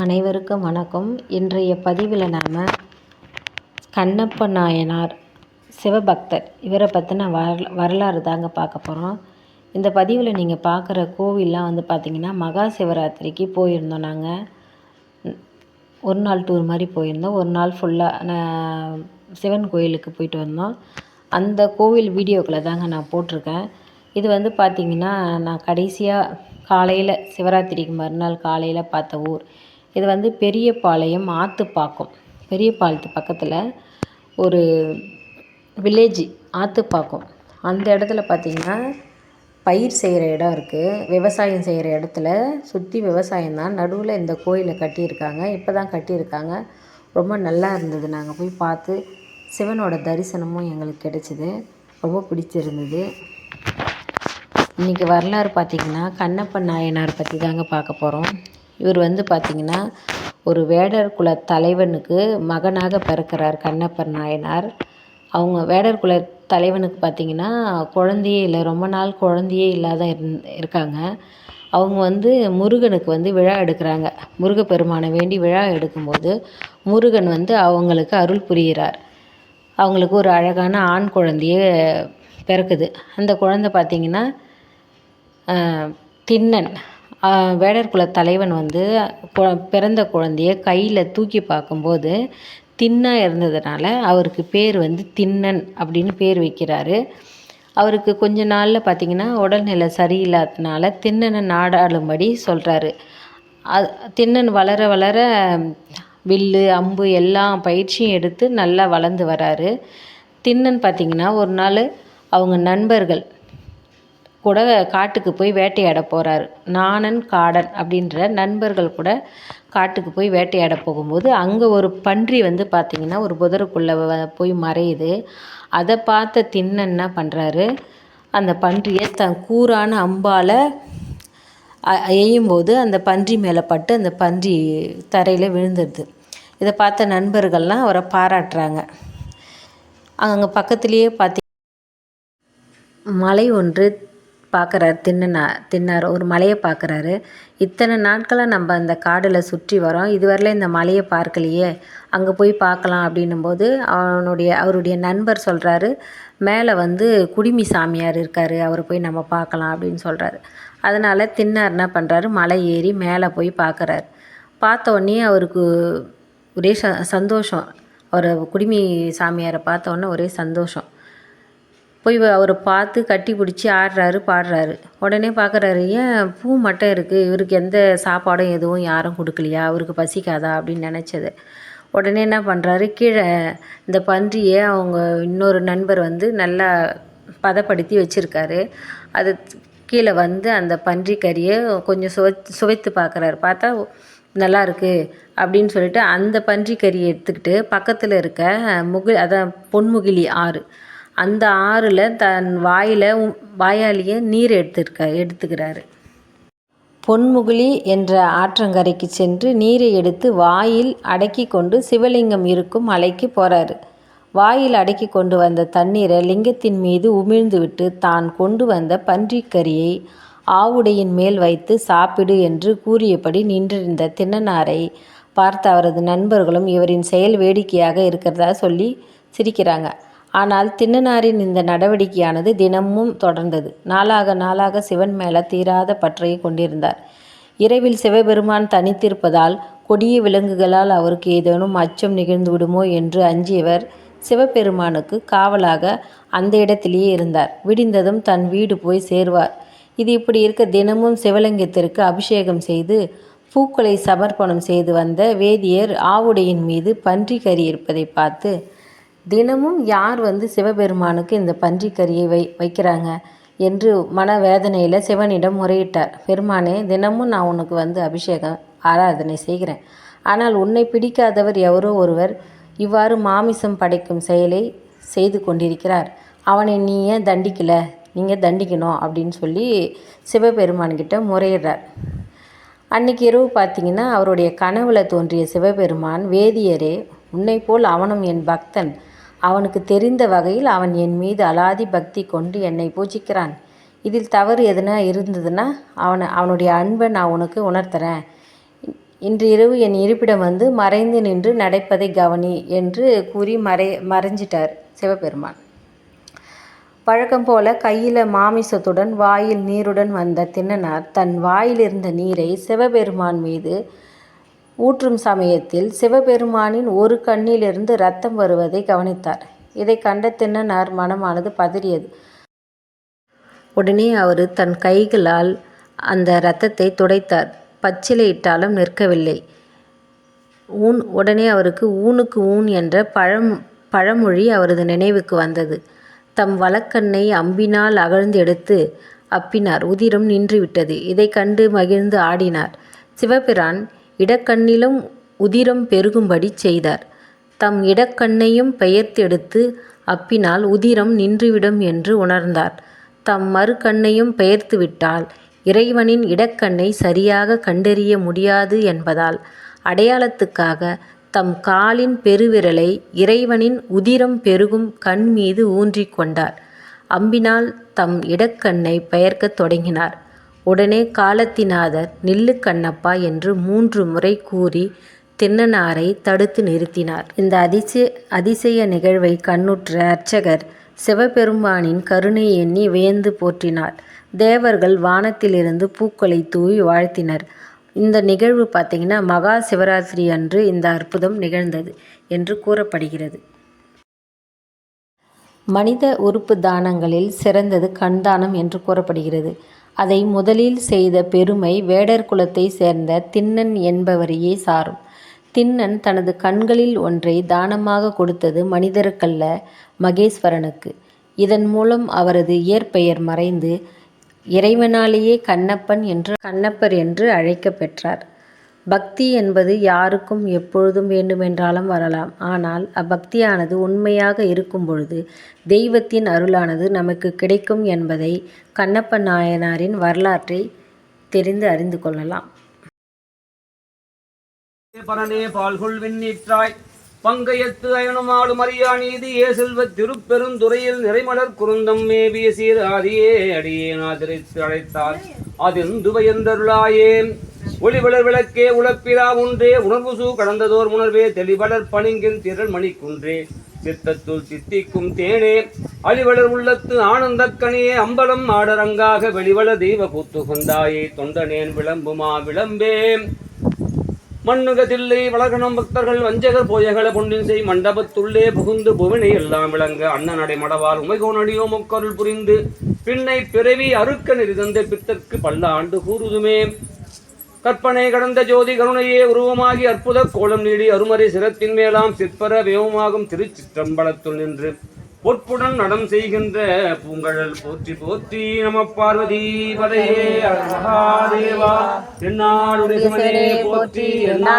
அனைவருக்கும் வணக்கம். இன்றைய பதிவில் நாம் கண்ணப்ப நாயனார் சிவபக்தர் இவரை பற்றின வரல வரலாறு தாங்க பார்க்க போகிறோம் இந்த பதிவில் நீங்கள் பார்க்குற கோவில்லாம் வந்து பார்த்திங்கன்னா மகா சிவராத்திரிக்கு போயிருந்தோம் நாங்கள் ஒரு நாள் டூர் மாதிரி போயிருந்தோம். ஒரு நாள் ஃபுல்லாக நான் சிவன் கோயிலுக்கு போயிட்டு வந்தோம். அந்த கோவில் வீடியோக்களை தாங்க நான் போட்டிருக்கேன். இது வந்து பார்த்திங்கன்னா நான் கடைசியாக காலையில் சிவராத்திரிக்கு மறுநாள் காலையில் பார்த்த ஊர். இது வந்து பெரியபாளையம் ஆத்துப்பாக்கம். பெரியபாளையத்து பக்கத்தில் ஒரு வில்லேஜ் ஆத்துப்பாக்கம். அந்த இடத்துல பார்த்திங்கன்னா பயிர் செய்கிற இடம் இருக்குது விவசாயம் செய்கிற இடத்துல சுற்றி விவசாயம் தான். நடுவில் இந்த கோயிலை கட்டியிருக்காங்க. இப்போ தான் கட்டியிருக்காங்க. ரொம்ப நல்லா இருந்தது. நாங்கள் போய் பார்த்து சிவனோட தரிசனமும் எங்களுக்கு கிடைச்சிது. ரொம்ப பிடிச்சிருந்தது. இன்றைக்கி வரலாறு பார்த்திங்கன்னா கண்ணப்ப நாயனார் பற்றி தாங்க பார்க்க போகிறோம் இவர் வந்து பார்த்திங்கன்னா ஒரு வேடர் குல தலைவனுக்கு மகனாக பிறக்கிறார் கண்ணப்பர் நாயனார். அவங்க வேடர் குல தலைவனுக்கு பார்த்திங்கன்னா குழந்தையே இல்லை ரொம்ப நாள் குழந்தையே இல்லாத இருந் இருக்காங்க. அவங்க வந்து முருகனுக்கு வந்து விழா எடுக்கிறாங்க. முருகப்பெருமானை வேண்டி விழா எடுக்கும்போது முருகன் வந்து அவங்களுக்கு அருள் புரிகிறார். அவங்களுக்கு ஒரு அழகான ஆண் குழந்தையே பிறக்குது. அந்த குழந்தை பார்த்திங்கன்னா திண்ணன். வேடர் குல தலைவன் வந்து பிறந்த குழந்தைய கையில் தூக்கி பார்க்கும்போது தின்னாக இருந்ததுனால அவருக்கு பேர் வந்து திண்ணன் அப்படின்னு பேர் வைக்கிறாரு. அவருக்கு கொஞ்ச நாளில் பார்த்திங்கன்னா உடல்நிலை சரியில்லாததுனால திண்ணனை நாடாளும்படி சொல்கிறாரு அது திண்ணன் வளர வளர வில்லு அம்பு எல்லாம் பயிற்சியும் எடுத்து நல்லா வளர்ந்து வராரு. திண்ணன் பார்த்திங்கன்னா ஒரு நாள் அவங்க நண்பர்கள் கூட காட்டுக்கு போய் வேட்டையாட போகிறாரு நாணன் காடன் அப்படின்ற நண்பர்கள் கூட காட்டுக்கு போய் வேட்டையாட போகும்போது அங்கே ஒரு பன்றி வந்து பார்த்திங்கன்னா ஒரு புதருக்குள்ளே போய் மறையுது. அதை பார்த்த திண்ணன் என்ன பண்ணுறாரு அந்த பன்றியை தன் கூரான அம்பால் எய்யும்போது அந்த பன்றி மேலே பட்டு அந்த பன்றி தரையில் விழுந்துடுது இதை பார்த்த நண்பர்கள்லாம் அவரை பாராட்டுறாங்க. அங்கே பக்கத்துலேயே பார்த்தி மலை ஒன்று பார்க்குறாரு தின்னனா தின்னார் ஒரு மலையை பார்க்குறாரு. இத்தனை நாட்களாக நம்ம அந்த காடில் சுற்றி வரோம். இதுவரையில இந்த மலையை பார்க்கலையே. அங்கே போய் பார்க்கலாம் அப்படின்னும்போது அவனுடைய அவருடைய நண்பர் சொல்கிறாரு மேலே வந்து குடிமி சாமியார் இருக்கார். அவரை போய் நம்ம பார்க்கலாம் அப்படின்னு சொல்கிறாரு அதனால் தின்னார் என்ன பண்ணுறாரு மலை ஏறி மேலே போய் பார்க்குறாரு. பார்த்தோன்னே அவருக்கு ஒரே ச சந்தோஷம். அவர் குடிமி சாமியாரை பார்த்தோன்னே ஒரே சந்தோஷம். போய் அவரை பார்த்து கட்டி பிடிச்சி ஆடுறாரு பாடுறாரு. உடனே பார்க்குறாரு ஏன் பூ மட்டும் இருக்குது இவருக்கு எந்த சாப்பாடும் எதுவும் யாரும் கொடுக்கலையா? அவருக்கு பசிக்காதா? அப்படின்னு நினச்சது. உடனே என்ன பண்ணுறாரு கீழே இந்த பன்றியை அவங்க இன்னொரு நண்பர் வந்து நல்லா பதப்படுத்தி வச்சுருக்காரு. அது கீழே வந்து அந்த பன்றி கறியை கொஞ்சம் சுவை சுவைத்து பார்க்குறாரு. பார்த்தா நல்லா இருக்குது அப்படின்னு சொல்லிட்டு அந்த பன்றி கறியை எடுத்துக்கிட்டு பக்கத்தில் இருக்க முகில் அதான் பொன்முகிலி ஆறு அந்த ஆறில் தன் வாயில் வாயாலேயே நீர் எடுத்துருக்க எடுத்துக்கிறாரு. பொன்முகிலி என்ற ஆற்றங்கரைக்கு சென்று நீரை எடுத்து வாயில் அடக்கி கொண்டு சிவலிங்கம் இருக்கும் மலைக்கு போகிறாரு வாயில் அடக்கி கொண்டு வந்த தண்ணீரை லிங்கத்தின் மீது உமிழ்ந்துவிட்டு தான் கொண்டு வந்த பன்றிக்கறியை ஆவுடையின் மேல் வைத்து சாப்பிடு என்று கூறியபடி நின்றிருந்த தின்னனாரை பார்த்த அவரது நண்பர்களும் இவரின் செயல் வேடிக்கையாக இருக்கிறதா சொல்லி சிரிக்கிறாங்க. ஆனால் தின்னனாரின் இந்த நடவடிக்கையானது தினமும் தொடர்ந்தது. நாளாக நாளாக சிவன் மேல தீராத பற்றையை கொண்டிருந்தார். இரவில் சிவபெருமான் தனித்திருப்பதால் கொடிய விலங்குகளால் அவருக்கு ஏதேனும் அச்சம் நிகழ்ந்து விடுமோ என்று அஞ்சியவர் சிவபெருமானுக்கு காவலாக அந்த இடத்திலேயே இருந்தார். விடிந்ததும் தன் வீடு போய் சேர்வார். இது இப்படி இருக்க தினமும் சிவலிங்கத்திற்கு அபிஷேகம் செய்து பூக்களை சமர்ப்பணம் செய்து வந்த வேதியர் ஆவுடையின் மீது பன்றி கறி இருப்பதை பார்த்து தினமும் யார் வந்து சிவபெருமானுக்கு இந்த பன்றிக்கறியை வை வைக்கிறாங்க என்று மனவேதனையில் சிவனிடம் முறையிட்டார். பெருமானே தினமும் நான் உனக்கு வந்து அபிஷேகம் ஆராதனை செய்கிறேன். ஆனால் உன்னை பிடிக்காதவர் எவரோ ஒருவர் இவ்வாறு மாமிசம் படைக்கும் செயலை செய்து கொண்டிருக்கிறார். அவனை நீ ஏன் தண்டிக்கலை? நீங்கள் தண்டிக்கணும் அப்படின்னு சொல்லி சிவபெருமான்கிட்ட முறையிடுறார். அன்றைக்கி இரவு பார்த்தீங்கன்னா அவருடைய கனவில் தோன்றிய சிவபெருமான் வேதியரே உன்னை போல் அவனும் என் பக்தன். அவனுக்கு தெரிந்த வகையில் அவன் என் மீது அலாதி பக்தி கொண்டு என்னை பூஜிக்கிறான். இதில் தவறு எதுனா இருந்ததுன்னா அவனை அவனுடைய அன்பை நான் உனக்கு உணர்த்துறேன். இன்று இரவு என் இருப்பிடம் வந்து மறைந்து நின்று நடப்பதை கவனி என்று கூறி மறை மறைஞ்சிட்டார் சிவபெருமான். பழக்கம் போல கையில் மாமிசத்துடன் வாயில் நீருடன் வந்த திண்ணனார் தன் வாயிலிருந்த நீரை சிவபெருமான் மீது ஊற்றும் சமயத்தில் சிவபெருமானின் ஒரு கண்ணிலிருந்து ரத்தம் வருவதை கவனித்தார். இதை கண்ட தின்னனார் மனமானது பதறியது. உடனே அவர் தன் கைகளால் அந்த இரத்தத்தை துடைத்தார். பச்சிலையிட்டாலும் நிற்கவில்லை. ஊன் உடனே அவருக்கு ஊனுக்கு ஊன் என்ற பழம் பழமொழி அவரது நினைவுக்கு வந்தது. தம் வலக்கண்ணை அம்பினால் அகழ்ந்து எடுத்து அப்பினார். உதிரம் நின்றுவிட்டது. இதை கண்டு மகிழ்ந்து ஆடினார். சிவபிரான் இடக்கண்ணிலும் உதிரம் பெருகும்படி செய்தார். தம் இடக்கண்ணையும் பெயர்த்தெடுத்து அப்பினால் உதிரம் நின்றுவிடும் என்று உணர்ந்தார். தம் மறுகண்ணையும் பெயர்த்துவிட்டால் இறைவனின் இடக்கண்ணை சரியாக கண்டறிய முடியாது என்பதால் அடையாளத்துக்காக தம் காலின் பெருவிரலை இறைவனின் உதிரம் பெருகும் கண் மீது ஊன்றிக் கொண்டார் அம்பினால் தம் இடக்கண்ணை பெயர்க்கத் தொடங்கினார். உடனே காலத்திநாதர் நில்லு கண்ணப்பா என்று மூன்று முறை கூறி தின்னனாரை தடுத்து நிறுத்தினார். இந்த அதிசய அதிசய நிகழ்வை கண்ணுற்ற அர்ச்சகர் சிவபெருமானின் கருணை எண்ணி வியந்து போற்றினார். தேவர்கள் வானத்திலிருந்து பூக்களை தூவி வாழ்த்தினர். இந்த நிகழ்வு பார்த்திங்கன்னா மகா சிவராத்திரி அன்று இந்த அற்புதம் நிகழ்ந்தது என்று கூறப்படுகிறது. மனித உறுப்பு தானங்களில் சிறந்தது கண்தானம் என்று கூறப்படுகிறது. அதை முதலில் செய்த பெருமை வேடர் குலத்தை சேர்ந்த திண்ணன் என்பவரையே சாரும். திண்ணன் தனது கண்களில் ஒன்றை தானமாக கொடுத்தது மனிதருக்கல்ல மகேஸ்வரனுக்கு. இதன் மூலம் அவரது இயற்பெயர் மறைந்து இறைவனாலேயே கண்ணப்பன் என்று கண்ணப்பர் என்று அழைக்க பெற்றார் பக்தி என்பது யாருக்கும் எப்பொழுதும் வேண்டுமென்றாலும் வரலாம். ஆனால் அப்பக்தியானது உண்மையாக இருக்கும் பொழுது தெய்வத்தின் அருளானது நமக்கு கிடைக்கும் என்பதை கண்ணப்ப நாயனாரின் வரலாற்றை தெரிந்து அறிந்து கொள்ளலாம். பரனே பால்கொள் வெண்ணீற்றாய். பங்கையத்து நீதி ஏ செல்வத் திருப்பெருந்துறையில் நிறைமலர் குருந்தம் மேவிய சீர் ஆதியே அடியே ஆதரித்து அழைத்தால் அதெந்து ஒளி ஒளிவளர் விளக்கே உழப்பிலா ஒன்றே உணர்வு சூ கடந்ததோர் உணர்வே தெளிவளர் பணிங்கின் திரள் மணிக்குன்றே. சித்தத்துள் சித்திக்கும் தேனே அழிவளர் உள்ளத்து ஆனந்தக்கனியே அம்பலம் ஆடரங்காக வெளிவள தெய்வ கூத்து கொண்டாயே தொண்டனேன் விளம்புமா விளம்பே. மண்ணுகதில்லை வளர்கணம் பக்தர்கள் வஞ்சகர் போயகல பொன்னின் செய் மண்டபத்துள்ளே புகுந்து புவினை எல்லாம் விளங்க அண்ணனடை மடவால் உமைகோனடியோ முக்கருள் புரிந்து பின்னை பிறவி அறுக்க நெறிதந்த பித்தற்கு பல்லாண்டு கூறுதுமே. கற்பனை கடந்த ஜோதி கருணையே உருவமாகி அற்புத கோலம் நீடி அருமறை சிரத்தின் மேலாம் சிற்பர வேவமாகும் திருச்சிற்றம்பலத்துள் நின்று பொற்புடன் நடம் செய்கின்ற பூங்கழல் போற்றி போற்றி நம பார்வதி பதையே மகாதேவா என்னாடுடைய போற்றி என்னா